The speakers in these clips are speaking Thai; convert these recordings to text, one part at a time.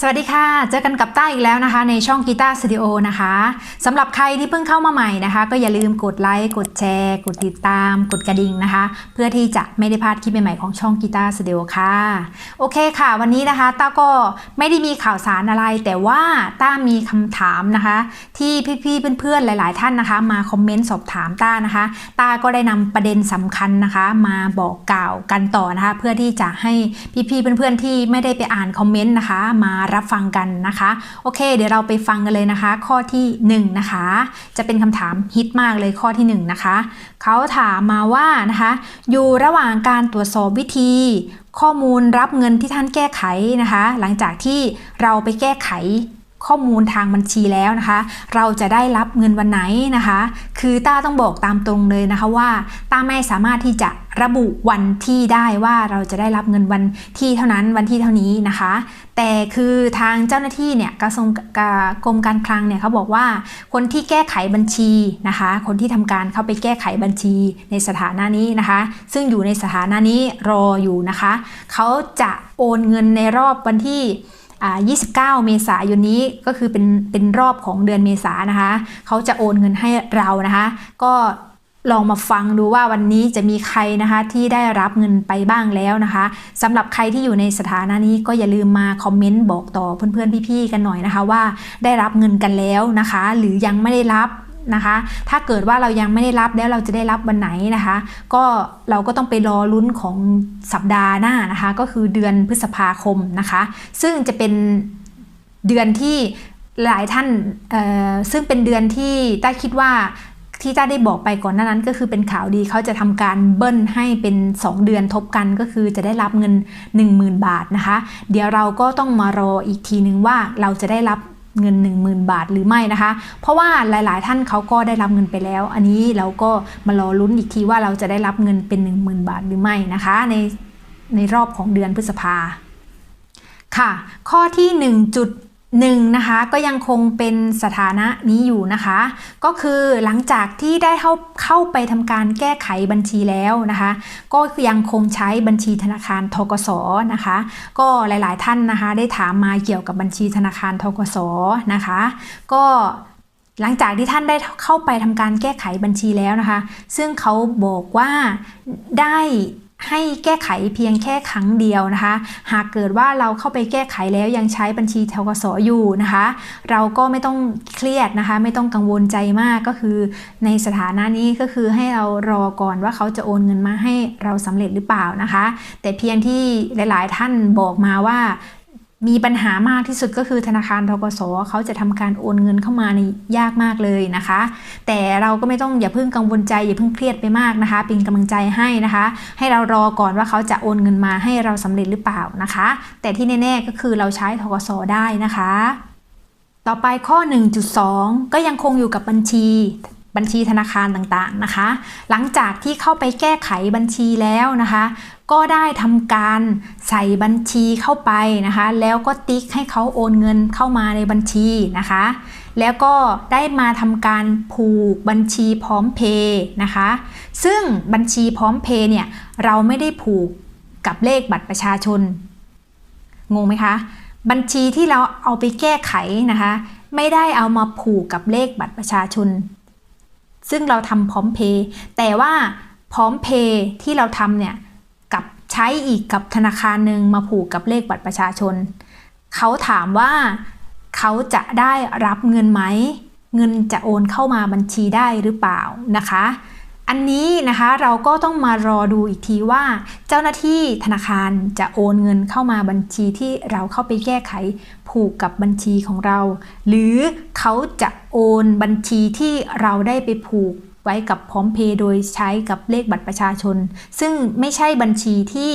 สวัสดีค่ะ เจอกันกับต้าอีกแล้วนะคะ ในช่องกีตาร์สตูดิโอนะคะสำหรับใครที่เพิ่งเข้ามาใหม่นะคะ ก็อย่าลืมกดไลค์กดแชร์ กดติดตาม กดกระดิ่งนะคะ เพื่อที่จะไม่ได้พลาดคลิปใหม่ๆของช่องกีตาร์สตูดิโอค่ะ โอเคค่ะ วันนี้นะคะต้าก็ไม่ได้มีข่าวสารอะไร แต่ว่าต้ามีคำถามนะคะ ที่พี่ๆเพื่อนๆหลาย ๆ ท่านนะคะ มาคอมเมนต์สอบถามต้านะคะต้าก็ได้นำประเด็นสำคัญนะคะ มาบอกกล่าวกันต่อนะคะ เพื่อที่จะให้พี่ๆเพื่อนๆที่ไม่ได้ไปอ่านคอมเมนต์นะคะมารับฟังกันนะคะ โอเค เดี๋ยวเราไปฟังกันเลยนะคะ ข้อที่ 1 นะคะ จะเป็นคำถามฮิตมากเลยข้อที่ 1 นะคะเขาถามมาว่านะคะ อยู่ระหว่างการตรวจสอบวิธี ข้อมูลรับเงินที่ท่านแก้ไขนะคะ หลังจากที่เราไปแก้ไข ข้อมูลทางบัญชีแล้วนะคะ เราจะได้รับเงินวันไหนนะคะ คือต้าต้องบอกตามตรงเลยนะคะว่าต้าไม่สามารถที่จะระบุวันที่ได้ว่าเราจะได้รับเงินวันที่เท่านั้นวันที่เท่านี้นะคะ แต่คือทางเจ้าหน้าที่เนี่ยกระทรวงกรมการคลังเนี่ยเขาบอกว่าคนที่แก้ไขบัญชีนะคะ คนที่ทำการเข้าไปแก้ไขบัญชีในสถานะนี้นะคะ ซึ่งอยู่ในสถานะนี้รออยู่นะคะเขาจะโอนเงินในรอบวันที่ 29 เมษายนนี้ก็คือเป็นเป็นรอบของเดือนเมษานะคะเขาจะโอนเงินให้เรานะคะ ก็ลองมาฟังดูว่าวันนี้จะมีใครนะคะที่ได้รับเงินไปบ้างแล้วนะคะสำหรับใครที่อยู่ในสถานะนี้ก็อย่าลืมมาคอมเมนต์บอกต่อเพื่อนๆพี่ๆกันหน่อยนะคะว่าได้รับเงินกันแล้วนะคะ หรือยังไม่ได้รับ นะคะ ถ้าเกิดว่าเรายังไม่ได้รับแล้วเราจะได้รับวันไหนนะคะ ก็เราก็ต้องไปรอลุ้นของสัปดาห์หน้านะคะ ก็คือเดือนพฤษภาคมนะคะ ซึ่งจะเป็นเดือนที่หลายท่านซึ่งเป็นเดือนที่ต้าคิดว่าที่ต้าได้บอกไปก่อนหน้านั้นก็คือเป็นข่าวดีเขาจะทำการเบิ้ลให้เป็น 2 เดือนทบกันก็คือจะได้รับเงิน 10,000 บาทนะคะ เดี๋ยวเราก็ต้องมารออีกทีนึงว่าเราจะได้รับ เงิน 10,000 บาทหรือไม่นะคะ เพราะว่าหลาย ๆ ท่านเขาก็ได้รับเงินไปแล้ว อันนี้เราก็มารอลุ้นอีกทีว่าเราจะได้รับเงินเป็น 10,000 บาทหรือไม่นะคะ ในในรอบของเดือนพฤษภาค่ะ ข้อที่ 1. หนึ่งนะคะก็ยังคงเป็นสถานะนี้อยู่นะคะ ก็คือหลังจากที่ได้เข้าเข้าไปทำการแก้ไขบัญชีแล้วนะคะ ก็ยังคงใช้บัญชีธนาคารทกสนะคะ ก็หลายๆท่านนะคะ ได้ถามมาเกี่ยวกับบัญชีธนาคารทกสนะคะ ก็หลังจากที่ท่านได้เข้าไปทำการแก้ไขบัญชีแล้วนะคะ ซึ่งเขาบอกว่าได้ ให้แก้ไขเพียงแค่ครั้งเดียวนะคะ หากเกิดว่าเราเข้าไปแก้ไขแล้วยังใช้บัญชีทกสอยู่นะคะ เราก็ไม่ต้องเครียดนะคะ ไม่ต้องกังวลใจมากก็คือ ในสถานะนี้ก็คือให้เรารอก่อนว่าเขาจะโอนเงินมาให้เราสำเร็จหรือเปล่านะคะ แต่เพียงที่หลาย ๆ ท่านบอกมาว่า มีปัญหามากที่สุดก็คือธนาคารทกสเขาจะทำการโอนเงินเข้ามาในยากมากเลยนะคะ แต่เราก็ไม่ต้องอย่าเพิ่งกังวลใจอย่าเพิ่งเครียดไปมากนะคะ เป็นกำลังใจให้นะคะ ให้เรารอก่อนว่าเขาจะโอนเงินมาให้เราสำเร็จหรือเปล่านะคะ แต่ที่แน่ๆก็คือเราใช้ทกสได้นะคะ ต่อไปข้อ 1.2 ก็ยังคงอยู่กับบัญชีบัญชีธนาคารต่างๆนะคะ หลังจากที่เข้าไปแก้ไขบัญชีแล้วนะคะ ก็ได้ทำการใส่บัญชีเข้าไปนะคะ แล้วก็ติ๊กให้เขาโอนเงินเข้ามาในบัญชีนะคะ แล้วก็ได้มาทำการผูกบัญชีพร้อมเพย์นะคะ ซึ่งบัญชีพร้อมเพย์เนี่ยเราไม่ได้ผูกกับเลขบัตรประชาชน งงไหมคะ บัญชีที่เราเอาไปแก้ไขนะคะ ไม่ได้เอามาผูกกับเลขบัตรประชาชน ซึ่งเราทำพร้อมเพย์แต่ว่าพร้อมเพย์ที่เราทำเนี่ย ใช้อีกกับธนาคารหนึ่งมาผูกกับเลขบัตรประชาชน เขาถามว่าเขาจะได้รับเงินไหม เงินจะโอนเข้ามาบัญชีได้หรือเปล่านะคะ อันนี้นะคะเราก็ต้องมารอดูอีกทีว่า เจ้าหน้าที่ธนาคารจะโอนเงินเข้ามาบัญชีที่เราเข้าไปแก้ไขผูกกับบัญชีของเรา หรือเขาจะโอนบัญชีที่เราได้ไปผูก ไว้กับพร้อมเพย์โดยใช้กับเลขบัตรประชาชน ซึ่งไม่ใช่บัญชีที่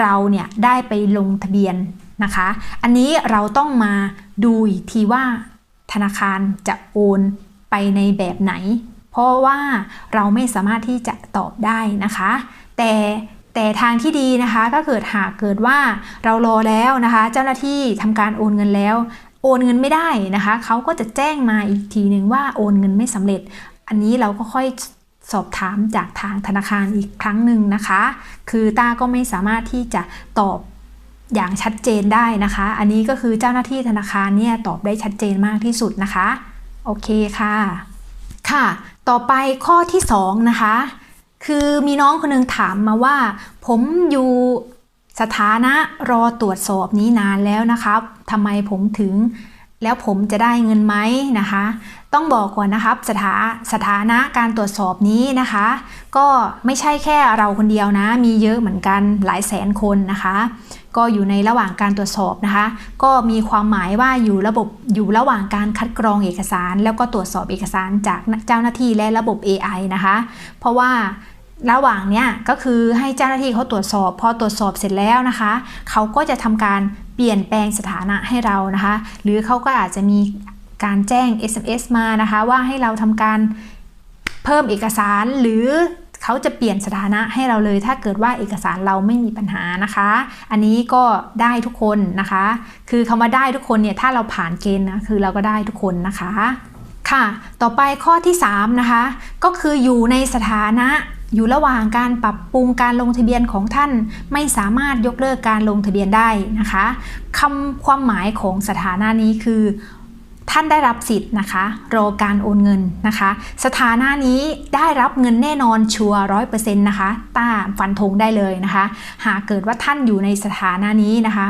เราเนี่ยได้ไปลงทะเบียนนะคะ อันนี้เราต้องมาดูอีกทีว่าธนาคารจะโอนไปในแบบไหน เพราะว่าเราไม่สามารถที่จะตอบได้นะคะ แต่แต่ทางที่ดีนะคะก็เกิดหากเกิดว่าเรารอแล้วนะคะ เจ้าหน้าที่ทำการโอนเงินแล้ว โอนเงินไม่ได้นะคะเขาก็จะแจ้งมาอีกทีหนึ่งว่าโอนเงินไม่สำเร็จ อันนี้เราก็ค่อยสอบถามจากทางธนาคารอีกครั้งหนึ่งนะคะ คือต้าก็ไม่สามารถที่จะตอบอย่างชัดเจนได้นะคะ อันนี้ก็คือเจ้าหน้าที่ธนาคารเนี่ยตอบได้ชัดเจนมากที่สุดนะคะ โอเคค่ะ ค่ะ ต่อไปข้อที่ 2 นะคะ คือมีน้องคนหนึงถามมาว่า ผมอยู่สถานะรอตรวจสอบนี้นานแล้วนะครับทำไมผมถึง แล้วผมจะได้เงินไหมนะคะ ต้องบอกก่อนนะครับสถาสถานะการตรวจสอบนี้นะคะ ก็ไม่ใช่แค่เราคนเดียวนะ มีเยอะเหมือนกันหลายแสนคนนะคะ ก็อยู่ในระหว่างการตรวจสอบนะคะ ก็มีความหมายว่าอยู่ระบบอยู่ระหว่างการคัดกรองเอกสาร แล้วก็ตรวจสอบเอกสารจากเจ้าหน้าที่และระบบ AI นะคะ เพราะว่าระหว่างเนี้ยก็คือให้เจ้าหน้าที่เขาตรวจสอบ พอตรวจสอบเสร็จแล้วนะคะ เขาก็จะทำการ เปลี่ยนแปลงสถานะให้เรานะคะ หรือเขาก็อาจจะมีการแจ้ง SMS มานะคะ ว่าให้เราทำการเพิ่มเอกสารหรือเขาจะเปลี่ยนสถานะให้เราเลย ถ้าเกิดว่าเอกสารเราไม่มีปัญหานะคะ อันนี้ก็ได้ทุกคนนะคะ คือคำว่าได้ทุกคนเนี่ยถ้าเราผ่านเกณฑ์นะคือเราก็ได้ทุกคนนะคะค่ะ ต่อไปข้อที่ 3 นะคะ ก็คืออยู่ในสถานะ อยู่ระหว่างการปรับปรุงการลงทะเบียนของท่าน ไม่สามารถยกเลิกการลงทะเบียนได้นะคะคำความหมายของสถานะนี้คือ ท่านได้รับสิทธิ์นะคะ รอการโอนเงินนะคะ สถานะนี้ได้รับเงินแน่นอนชัวร้อยเปอร์เซ็นต์นะคะต้าฟันธงได้เลยนะคะ หากเกิดว่าท่านอยู่ในสถานะนี้นะคะ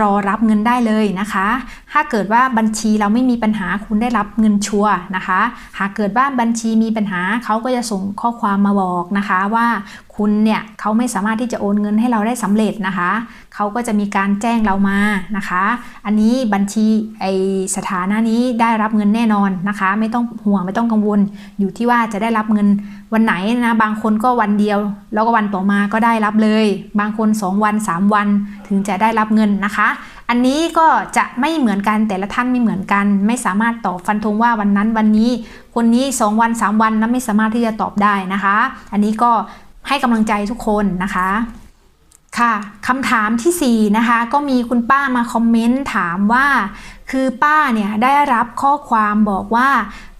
รอรับเงินได้เลยนะคะ ถ้าเกิดว่าบัญชีเราไม่มีปัญหาคุณได้รับเงินชัวนะคะ หากเกิดว่าบัญชีมีปัญหาเขาก็จะส่งข้อความมาบอกนะคะว่าคุณเนี่ยเขาไม่สามารถที่จะโอนเงินให้เราได้สำเร็จนะคะ เขาก็จะมีการแจ้งเรามานะคะ อันนี้บัญชีไอสถานะนี้ได้รับเงินแน่นอนนะคะ ไม่ต้องห่วงไม่ต้องกังวล อยู่ที่ว่าจะได้รับเงินวันไหนนะบางคนก็วันเดียว แล้วก็วันต่อมาก็ได้รับเลย บางคน 2 วัน 3 วันถึงจะได้รับเงินนะคะ อันนี้ก็จะไม่เหมือนกันแต่ละท่านไม่เหมือนกัน ไม่สามารถตอบฟันธงว่าวันนั้นวันนี้ คนนี้ 2 วัน 3 วันนะไม่สามารถที่จะตอบได้นะคะ อันนี้ก็ให้กำลังใจทุกคนนะคะ ค่ะคำถามทีสี่ 4 นะคะ ก็มีคุณป้ามาคอมเมนต์ถามว่า คือป้าเนี่ยได้รับข้อความบอกว่า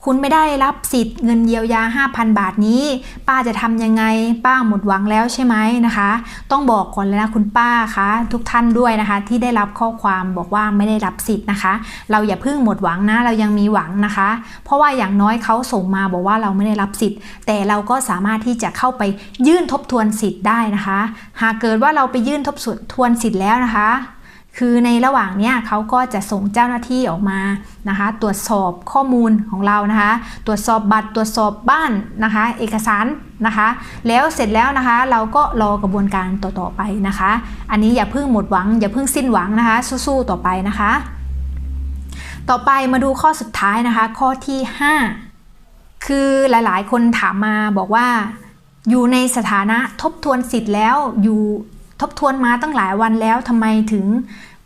คุณไม่ได้รับสิทธิ์เงินเยียวยา 5,000 บาทนี้ ป้าจะทำยังไง ป้าหมดหวังแล้วใช่ไหมนะคะ ต้องบอกก่อนเลยนะคุณป้าคะทุกท่านด้วยนะคะ ที่ได้รับข้อความบอกว่าไม่ได้รับสิทธิ์นะคะ เราอย่าเพิ่งหมดหวังนะ เรายังมีหวังนะคะ เพราะว่าอย่างน้อยเขาส่งมาบอกว่าเราไม่ได้รับสิทธิ์ แต่เราก็สามารถที่จะเข้าไปยื่นทบทวนสิทธิ์ได้นะคะ หากเกิดว่าเราไปยื่นทบทวนสิทธิ์แล้วนะคะ คือในระหว่างเนี้ยเขาก็จะส่งเจ้าหน้าที่ออกมานะคะ ตรวจสอบข้อมูลของเรานะคะ ตรวจสอบบัตรตรวจสอบบ้านนะคะ เอกสารนะคะ แล้วเสร็จแล้วนะคะ เราก็รอกระบวนการต่อๆไปนะคะ อันนี้อย่าเพิ่งหมดหวัง อย่าเพิ่งสิ้นหวังนะคะ สู้ๆต่อไปนะคะ ต่อไปมาดูข้อสุดท้ายนะคะ ข้อที่ 5 คือหลายๆ คนถามมาบอกว่า อยู่ในสถานะทบทวนสิทธิ์แล้วอยู่ ทบทวนมาตั้งหลายวันแล้วทำไมถึง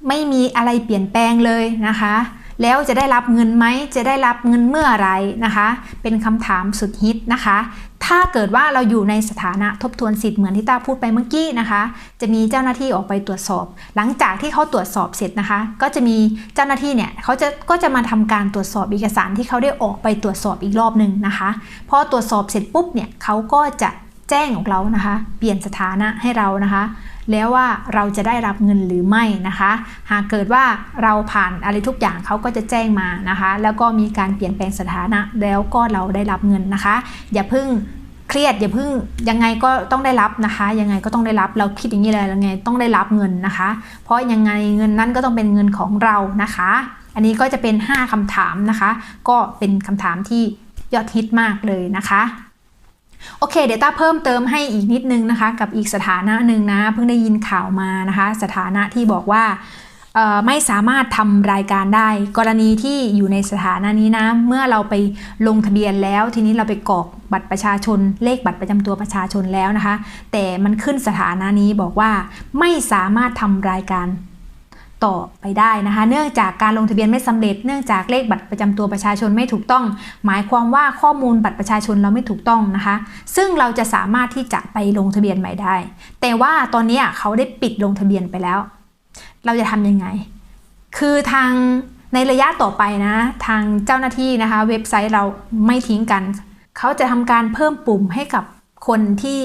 ไม่มีอะไรเปลี่ยนแปลงเลยนะคะ แล้วจะได้รับเงินไหมจะได้รับเงินเมื่อไรนะคะ เป็นคำถามสุดฮิตนะคะ ถ้าเกิดว่าเราอยู่ในสถานะทบทวนสิทธิ์เหมือนที่ตาพูดไปเมื่อกี้นะคะ จะมีเจ้าหน้าที่ออกไปตรวจสอบ หลังจากที่เขาตรวจสอบเสร็จนะคะ ก็จะมีเจ้าหน้าที่เนี่ยเขาจะก็จะมาทำการตรวจสอบเอกสารที่เขาได้ออกไปตรวจสอบอีกรอบหนึ่งนะคะพอตรวจสอบเสร็จปุ๊บเนี่ยเขาก็จะแจ้งของเรานะคะ เปลี่ยนสถานะให้เรานะคะ แล้วว่าเราจะได้รับเงินหรือไม่นะคะ หากเกิดว่าเราผ่านอะไรทุกอย่างเขาก็จะแจ้งมานะคะ แล้วก็มีการเปลี่ยนแปลงสถานะ แล้วก็เราได้รับเงินนะคะ อย่าเพิ่งเครียดอย่าเพิ่งยังไงก็ต้องได้รับนะคะ ยังไงก็ต้องได้รับเราคิดอย่างนี้เลยยังไงต้องได้รับเงินนะคะ เพราะยังไงเงินนั้นก็ต้องเป็นเงินของเรานะคะ อันนี้ก็จะเป็น 5คำถามนะคะ ก็เป็นคำถามที่ยอดฮิตมากเลยนะคะ โอเค เดี๋ยวต้าเพิ่มเติมให้อีกนิดนึงนะคะ กับอีกสถานะหนึ่งนะ เพิ่งได้ยินข่าวมานะคะ สถานะที่บอกว่าไม่สามารถทำรายการได้ กรณีที่อยู่ในสถานะนี้นะ เมื่อเราไปลงทะเบียนแล้ว ทีนี้เราไปกรอกบัตรประชาชน เลขบัตรประจำตัวประชาชนแล้วนะคะ แต่มันขึ้นสถานะนี้บอกว่าไม่สามารถทำรายการ ต่อไปได้นะคะ เนื่องจากการลงทะเบียนไม่สำเร็จ เนื่องจากเลขบัตรประจำตัวประชาชนไม่ถูกต้อง หมายความว่าข้อมูลบัตรประชาชนเราไม่ถูกต้องนะคะ ซึ่งเราจะสามารถที่จะไปลงทะเบียนใหม่ได้ แต่ว่าตอนนี้เขาได้ปิดลงทะเบียนไปแล้ว เราจะทำยังไง คือทางในระยะต่อไปนะ ทางเจ้าหน้าที่นะคะ เว็บไซต์เราไม่ทิ้งกัน เขาจะทำการเพิ่มปุ่มให้กับคนที่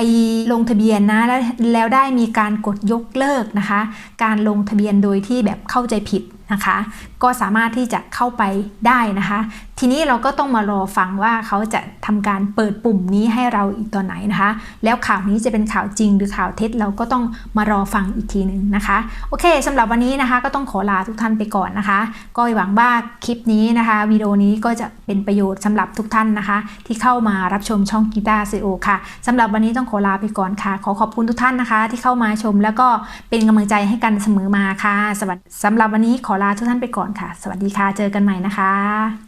ไปลงทะเบียนนะแล้วแล้วได้มีการกดยกเลิกนะคะ การลงทะเบียนโดยที่แบบเข้าใจผิด นะคะ ก็สามารถที่จะเข้าไปได้นะคะ ทีนี้เราก็ต้องมารอฟังว่าเขาจะทำการเปิดปุ่มนี้ให้เราอีกตอนไหนนะคะ แล้วข่าวนี้จะเป็นข่าวจริงหรือข่าวเท็จเราก็ต้องมารอฟังอีกทีหนึ่งนะคะ โอเคสำหรับวันนี้นะคะก็ต้องขอลาทุกท่านไปก่อนนะคะ ก็หวังว่าคลิปนี้นะคะวิดีโอนี้ก็จะเป็นประโยชน์สำหรับทุกท่านนะคะ ที่เข้ามารับชมช่องกีตาร์ซีโอค่ะสำหรับวันนี้ต้องขอลาไปก่อนค่ะ ขอขอบคุณทุกท่านนะคะ ที่เข้ามาชมแล้วก็เป็นกำลังใจให้กันเสมอมาค่ะสวัสดีสำหรับวันนี้ขอลาทุกท่านไปก่อนค่ะ สวัสดีค่ะ เจอกันใหม่นะคะ